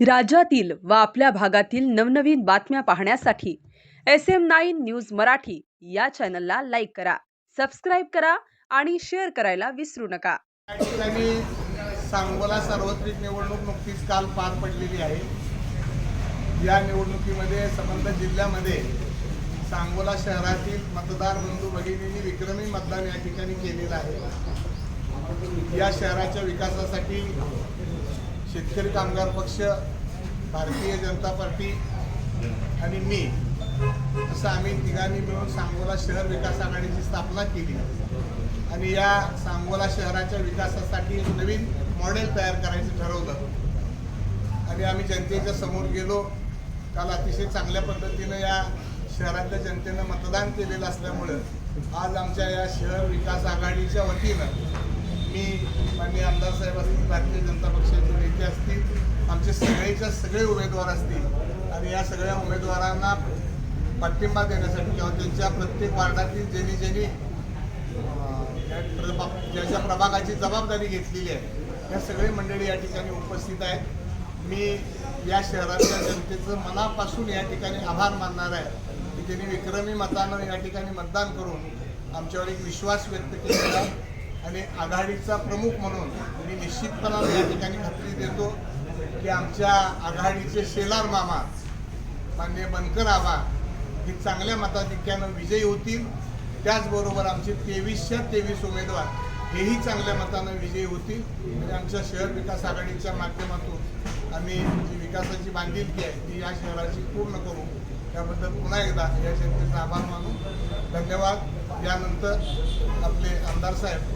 राज्यातील व आपल्या भागातील नवनवीन बातम्या पाहण्यासाठी S M nine news Marathi या चॅनलला लाईक करा सबस्क्राईब करा आणि शेअर करायला विसरू नका. या ठिकाणी सांगोला सार्वत्रिक निवडणूक नुकतीच काल पार पडलेली आहे. या निवडणुकीमध्ये संबंध जिल्ह्यामध्ये सांगोला शहरातील मतदार बंधू भगिनींनी विक्रमी मतदान या ठिकाणी केलेलं आहे. या शहराच्या विकासासाठी शेतकरी कामगार पक्ष भारतीय जनता पार्टी आणि मी असं आम्ही तिघांनी मिळून सांगोला शहर विकास आघाडीची स्थापना केली. आणि या सांगोला शहराच्या विकासासाठी एक नवीन मॉडेल तयार करायचं ठरवलं. आणि आम्ही जनतेच्या समोर गेलो. काल अतिशय चांगल्या पद्धतीनं या शहरातल्या जनतेनं मतदान केलेलं असल्यामुळं आज आमच्या या शहर विकास आघाडीच्या वतीनं मी माननीय आमदार साहेब असतील भारतीय जनता पक्षाचे नेते असतील आमचे सगळेच्या सगळे उमेदवार असतील आणि या सगळ्या उमेदवारांना पाठिंबा देण्यासाठी किंवा त्यांच्या प्रत्येक वार्डातील ज्यांनी ज्यांनी प्रभा- ज्याच्या प्रभागाची जबाबदारी घेतलेली आहे या सगळी मंडळी या ठिकाणी उपस्थित आहेत. मी या शहरातल्या जनतेचं मनापासून या ठिकाणी आभार मानणार आहे की त्यांनी विक्रमी मतानं या ठिकाणी मतदान करून आमच्यावर एक विश्वास व्यक्त केलेला आणि आघाडीचा प्रमुख म्हणून मी निश्चितपणाने या ठिकाणी खात्री देतो. की आमच्या आघाडीचे शेलार मामा मान्य बनकर आबा हे चांगल्या मताधिक्यानं विजयी होतील. त्याचबरोबर आमचे तेवीसच्या तेवीस उमेदवार हेही चांगल्या मतानं विजयी होतील. म्हणजे आमच्या शहर विकास आघाडीच्या माध्यमातून आम्ही जी विकासाची बांधिलकी आहे ती या शहराची पूर्ण करू. त्याबद्दल पुन्हा एकदा या जनतेचा आभार मानू. धन्यवाद. यानंतर आपले आमदार साहेब